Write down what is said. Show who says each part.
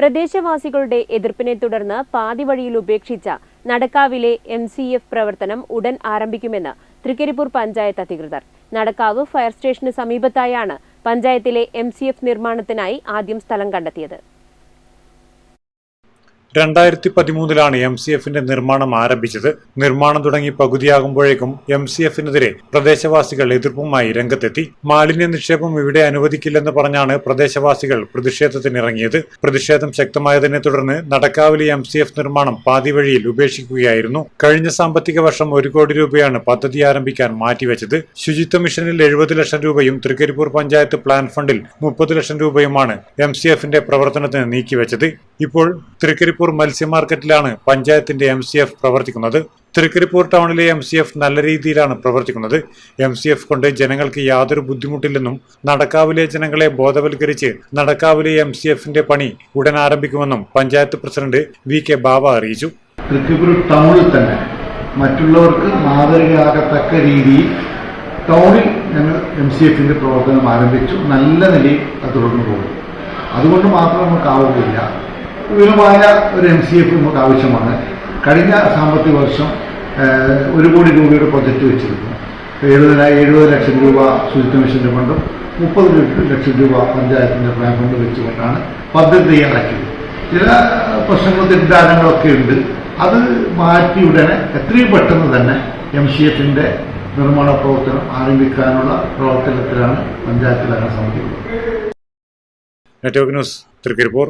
Speaker 1: പ്രദേശവാസികളുടെ എതിർപ്പിനെ തുടർന്ന് പാതി വഴിയിൽ ഉപേക്ഷിച്ച നടക്കാവിലെ എം സി എഫ് പ്രവർത്തനം ഉടൻ ആരംഭിക്കുമെന്ന് തൃക്കരിപ്പൂർ പഞ്ചായത്ത് അധികൃതർ. നടക്കാവ് ഫയർ സ്റ്റേഷന് സമീപത്തായാണ് പഞ്ചായത്തിലെ എം സി എഫ് നിർമ്മാണത്തിനായി ആദ്യം സ്ഥലം കണ്ടെത്തിയത്.
Speaker 2: രണ്ടായിരത്തി പതിമൂന്നിലാണ് എം സി എഫിന്റെ നിർമ്മാണം ആരംഭിച്ചത്. നിർമ്മാണം തുടങ്ങി പകുതിയാകുമ്പോഴേക്കും എം സി എഫിനെതിരെ പ്രദേശവാസികൾ എതിർപ്പുമായി രംഗത്തെത്തി. മാലിന്യ നിക്ഷേപം ഇവിടെ അനുവദിക്കില്ലെന്ന് പറഞ്ഞാണ് പ്രദേശവാസികൾ പ്രതിഷേധത്തിനിറങ്ങിയത്. പ്രതിഷേധം ശക്തമായതിനെ തുടർന്ന് നടക്കാവിലെ എം സി എഫ് നിർമ്മാണം പാതി വഴിയിൽ ഉപേക്ഷിക്കുകയായിരുന്നു. കഴിഞ്ഞ സാമ്പത്തിക വർഷം ഒരു കോടി രൂപയാണ് പദ്ധതി ആരംഭിക്കാൻ മാറ്റിവെച്ചത്. ശുചിത്വ മിഷനിൽ എഴുപത് ലക്ഷം രൂപയും തൃക്കരിപ്പൂർ പഞ്ചായത്ത് പ്ലാൻ ഫണ്ടിൽ മുപ്പത് ലക്ഷം രൂപയുമാണ് എം സി എഫിന്റെ പ്രവർത്തനത്തിന് നീക്കിവെച്ചത്. ഇപ്പോൾ തൃക്കരിപ്പൂർ മത്സ്യ മാർക്കറ്റിലാണ് പഞ്ചായത്തിന്റെ എം സി എഫ് പ്രവർത്തിക്കുന്നത്. തൃക്കരിപ്പൂർ ടൗണിലെ എം സി എഫ് നല്ല രീതിയിലാണ് പ്രവർത്തിക്കുന്നത്. എം സി എഫ് കൊണ്ട് ജനങ്ങൾക്ക് യാതൊരു ബുദ്ധിമുട്ടില്ലെന്നും നടക്കാവിലെ ജനങ്ങളെ ബോധവൽക്കരിച്ച് നടക്കാവിലെ എം സി എഫിന്റെ പണി ഉടൻ ആരംഭിക്കുമെന്നും panchayat president V K Baba അറിയിച്ചു.
Speaker 3: തൃക്കരിപ്പൂർ ടൗണിൽ തന്നെ മറ്റുള്ളവർക്ക് മാതൃകയാകത്തക്ക രീതിയിൽ ടൗണിൽ ഞങ്ങൾ എം സി എഫിന്റെ പ്രവർത്തനം ആരംഭിച്ചു. നല്ല നിലയിൽ അത് തുടർന്നു പോകും. അതുകൊണ്ട് മാത്രം നമുക്കാവുകയില്ല. വിപുലമായ ഒരു എം സി എഫ് നമുക്ക് ആവശ്യമാണ്. കഴിഞ്ഞ സാമ്പത്തിക വർഷം ഒരു കോടി രൂപയുടെ പ്രൊജക്റ്റ് വെച്ചിരുന്നു. എഴുപതിന എഴുപത് ലക്ഷം രൂപ ശുചിത്വ മിഷന്റെ ഫണ്ടും മുപ്പത് ലക്ഷം രൂപ പഞ്ചായത്തിന്റെ പ്ലാൻ ഫണ്ട് വെച്ചുകൊണ്ടാണ് പദ്ധതി തയ്യാറാക്കിയത്. ചില പ്രശ്നങ്ങൾ തെറ്റിദ്ധാരണകളൊക്കെ ഉണ്ട്. അത് മാറ്റി ഉടനെ എത്രയും പെട്ടെന്ന് തന്നെ എം സി എഫിന്റെ നിർമ്മാണ പ്രവർത്തനം ആരംഭിക്കാനുള്ള പ്രവർത്തനത്തിലാണ് പഞ്ചായത്തിലാണ് സമിതി
Speaker 2: നെറ്റ്വർക്ക് ന്യൂസ് തൃക്കരിപ്പൂർ.